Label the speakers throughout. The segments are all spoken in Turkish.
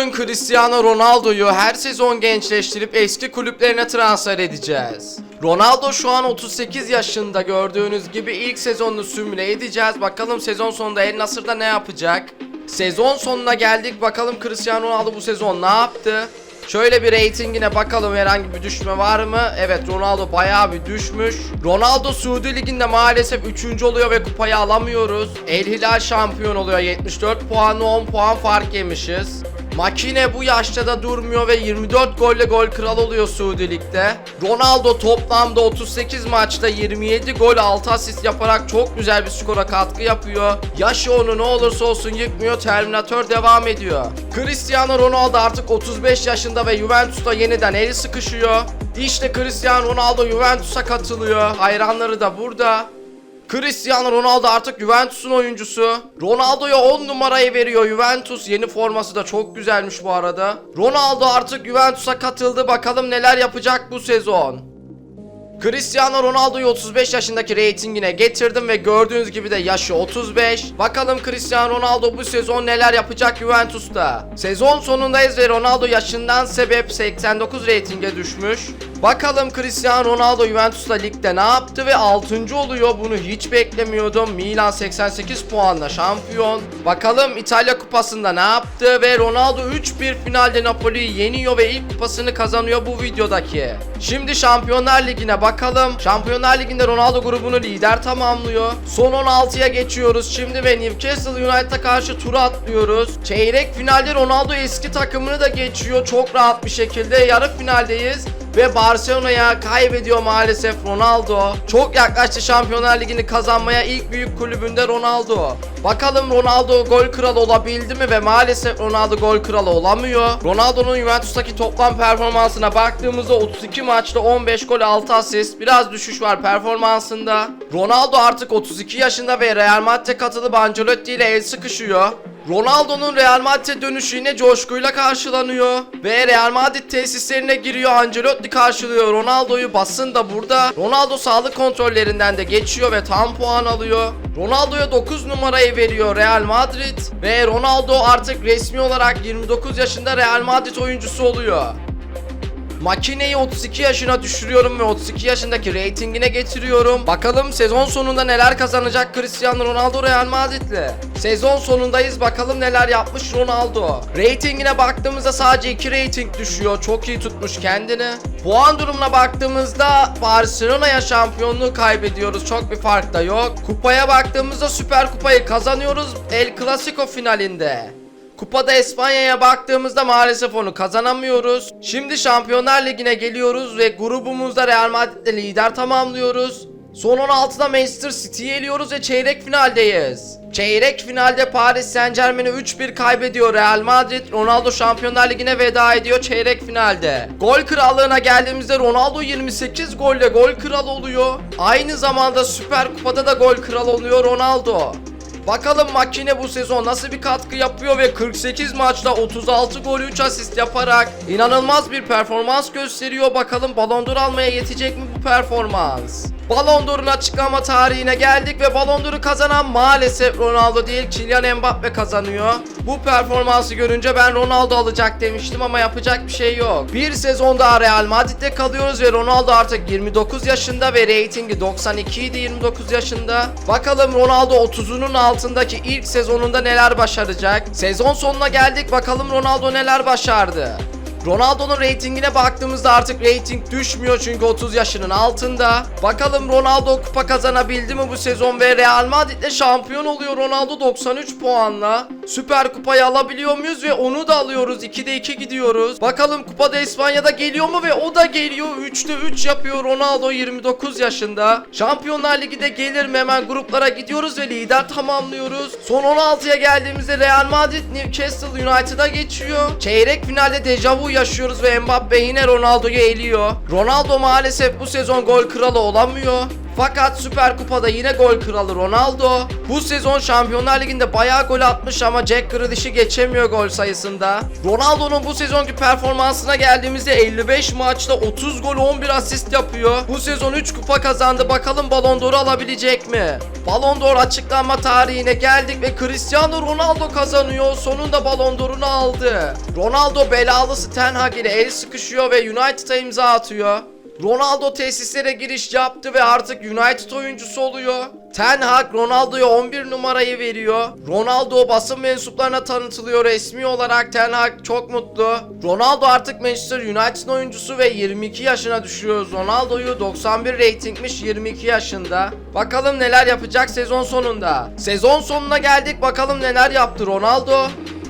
Speaker 1: Bugün Cristiano Ronaldo'yu her sezon gençleştirip eski kulüplerine transfer edeceğiz. Ronaldo şu an 38 yaşında gördüğünüz gibi ilk sezonunu simüle edeceğiz. Bakalım sezon sonunda El Nasır'da ne yapacak? Sezon sonuna geldik. Bakalım Cristiano Ronaldo bu sezon ne yaptı? Şöyle bir reytingine bakalım herhangi bir düşme var mı? Evet Ronaldo bayağı bir düşmüş. Ronaldo Suudi Ligi'nde maalesef 3. oluyor ve kupayı alamıyoruz. El Hilal şampiyon oluyor 74 puanla 10 puan fark yemişiz. Makine bu yaşta da durmuyor ve 24 golle gol kral oluyor Suudi Lig'de. Ronaldo toplamda 38 maçta 27 gol 6 asist yaparak çok güzel bir skora katkı yapıyor. Yaşı onu ne olursa olsun yıkmıyor. Terminator devam ediyor. Cristiano Ronaldo artık 35 yaşında ve Juventus'ta yeniden eli sıkışıyor. İşte Cristiano Ronaldo Juventus'a katılıyor. Hayranları da burada. Cristiano Ronaldo artık Juventus'un oyuncusu. Ronaldo'ya 10 numarayı veriyor Juventus. Yeni forması da çok güzelmiş bu arada. Ronaldo artık Juventus'a katıldı. Bakalım neler yapacak bu sezon. Cristiano Ronaldo'yu 35 yaşındaki reytingine getirdim ve gördüğünüz gibi de yaşı 35. Bakalım Cristiano Ronaldo bu sezon neler yapacak Juventus'ta. Sezon sonundayız ve Ronaldo yaşından sebep 89 reytinge düşmüş. Bakalım Cristiano Ronaldo Juventus'ta ligde ne yaptı ve 6. oluyor. Bunu hiç beklemiyordum. Milan 88 puanla şampiyon. Bakalım İtalya kupasında ne yaptı ve Ronaldo 3-1 finalde Napoli'yi yeniyor ve ilk kupasını kazanıyor bu videodaki. Şimdi Şampiyonlar Ligi'ne bakalım. Şampiyonlar Ligi'nde Ronaldo grubunu lider tamamlıyor. Son 16'ya geçiyoruz şimdi ve Newcastle United'a karşı tur atlıyoruz. Çeyrek finalde Ronaldo eski takımını da geçiyor çok rahat bir şekilde. Yarı finaldeyiz ve Barcelona'ya kaybediyor maalesef Ronaldo. Çok yaklaştı Şampiyonlar Ligi'ni kazanmaya ilk büyük kulübünde Ronaldo. Bakalım Ronaldo gol kralı olabildi mi ve maalesef Ronaldo gol kralı olamıyor. Ronaldo'nun Juventus'taki toplam performansına baktığımızda 32 maçta 15 gol 6 asist. Biraz düşüş var performansında. Ronaldo artık 32 yaşında ve Real Madrid'e katılıp Ancelotti ile el sıkışıyor. Ronaldo'nun Real Madrid'e dönüşü yine coşkuyla karşılanıyor. Ve Real Madrid tesislerine giriyor. Ancelotti karşılıyor Ronaldo'yu. Basın da burada. Ronaldo sağlık kontrollerinden de geçiyor ve tam puan alıyor. Ronaldo'ya 9 numarayı veriyor Real Madrid. Ve Ronaldo artık resmi olarak 29 yaşında Real Madrid oyuncusu oluyor. Makineyi 32 yaşına düşürüyorum ve 32 yaşındaki reytingine getiriyorum. Bakalım sezon sonunda neler kazanacak Cristiano Ronaldo Real Madrid'le. Sezon sonundayız bakalım neler yapmış Ronaldo. Reytingine baktığımızda sadece 2 reyting düşüyor. Çok iyi tutmuş kendini. Puan durumuna baktığımızda Barcelona'ya şampiyonluğu kaybediyoruz. Çok bir fark da yok. Kupaya baktığımızda Süper Kupayı kazanıyoruz El Clasico finalinde. Kupada İspanya'ya baktığımızda maalesef onu kazanamıyoruz. Şimdi Şampiyonlar Ligi'ne geliyoruz ve grubumuzda Real Madrid'le lider tamamlıyoruz. Son 16'da Manchester City'yi eliyoruz ve çeyrek finaldeyiz. Çeyrek finalde Paris Saint Germain'i 3-1 kaybediyor Real Madrid. Ronaldo Şampiyonlar Ligi'ne veda ediyor çeyrek finalde. Gol krallığına geldiğimizde Ronaldo 28 golle gol kralı oluyor. Aynı zamanda Süper Kupa'da da gol kralı oluyor Ronaldo. Bakalım makine bu sezon nasıl bir katkı yapıyor ve 48 maçta 36 gol 3 asist yaparak inanılmaz bir performans gösteriyor. Bakalım Ballon d'Or almaya yetecek mi bu performans? Ballon d'Or'un açıklama tarihine geldik ve Ballon d'Or'u kazanan maalesef Ronaldo değil Kylian Mbappe kazanıyor. Bu performansı görünce ben Ronaldo alacak demiştim ama yapacak bir şey yok. Bir sezon daha Real Madrid'de kalıyoruz ve Ronaldo artık 29 yaşında ve reytingi 92 idi 29 yaşında. Bakalım Ronaldo 30'unun altındaki ilk sezonunda neler başaracak? Sezon sonuna geldik bakalım Ronaldo neler başardı? Ronaldo'nun reytingine baktığımızda artık reyting düşmüyor çünkü 30 yaşının altında. Bakalım Ronaldo kupa kazanabildi mi bu sezon ve Real Madrid'le şampiyon oluyor Ronaldo 93 puanla. Süper kupayı alabiliyor muyuz ve onu da alıyoruz. 2'de 2 gidiyoruz. Bakalım kupada İspanya'da geliyor mu ve o da geliyor. 3'te 3 yapıyor Ronaldo 29 yaşında. Şampiyonlar Ligi'de gelir mi hemen gruplara gidiyoruz ve lider tamamlıyoruz. Son 16'ya geldiğimizde Real Madrid Newcastle United'a geçiyor. Çeyrek finalde dejavu yaşıyoruz ve Mbappe yine Ronaldo'yu eliyor. Ronaldo maalesef bu sezon gol kralı olamıyor. Fakat Süper Kupa'da yine gol kralı Ronaldo. Bu sezon Şampiyonlar Ligi'nde bayağı gol atmış ama Jack Grealish'i geçemiyor gol sayısında. Ronaldo'nun bu sezonki performansına geldiğimizde 55 maçta 30 gol 11 asist yapıyor. Bu sezon 3 kupa kazandı. Bakalım Ballon d'Or'u alabilecek mi? Ballon d'Or açıklanma tarihine geldik ve Cristiano Ronaldo kazanıyor. Sonunda Ballon d'Or'unu aldı. Ronaldo belalısı Ten Hag ile el sıkışıyor ve United'a imza atıyor. Ronaldo tesislere giriş yaptı ve artık United oyuncusu oluyor. Ten Hag Ronaldo'ya 11 numarayı veriyor. Ronaldo basın mensuplarına tanıtılıyor resmi olarak. Ten Hag çok mutlu. Ronaldo artık Manchester United'ın oyuncusu ve 22 yaşına düşürüyoruz. Ronaldo'yu 91 reytingmiş 22 yaşında. Bakalım neler yapacak sezon sonunda. Sezon sonuna geldik bakalım neler yaptı Ronaldo.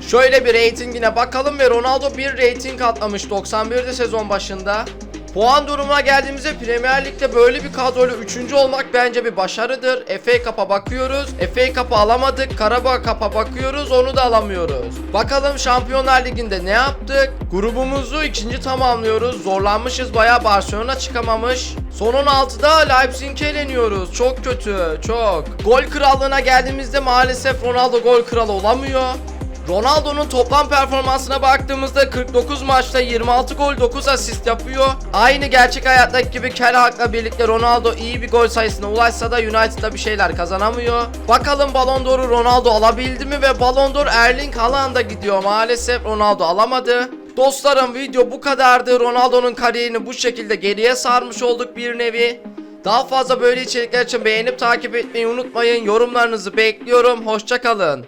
Speaker 1: Şöyle bir reytingine bakalım ve Ronaldo bir reyting atlamış 91'de sezon başında. Puan durumuna geldiğimizde Premier Lig'de böyle bir kadroyla 3. olmak bence bir başarıdır. FA Cup'a bakıyoruz. FA Cup'ı alamadık. Karabağ Cup'a bakıyoruz. Onu da alamıyoruz. Bakalım Şampiyonlar Ligi'nde ne yaptık? Grubumuzu ikinci tamamlıyoruz. Zorlanmışız. Bayağı Barcelona çıkamamış. Son 16'da Leipzig'e eleniyoruz. Çok kötü. Çok. Gol krallığına geldiğimizde maalesef Ronaldo gol kralı olamıyor. Ronaldo'nun toplam performansına baktığımızda 49 maçta 26 gol 9 asist yapıyor. Aynı gerçek hayattaki gibi Kel Hak'la birlikte Ronaldo iyi bir gol sayısına ulaşsa da United'da bir şeyler kazanamıyor. Bakalım Ballon d'Or'u Ronaldo alabildi mi ve Ballon d'Or Erling Haaland'a gidiyor. Maalesef Ronaldo alamadı. Dostlarım video bu kadardı. Ronaldo'nun kariyerini bu şekilde geriye sarmış olduk bir nevi. Daha fazla böyle içerikler için beğenip takip etmeyi unutmayın. Yorumlarınızı bekliyorum. Hoşçakalın.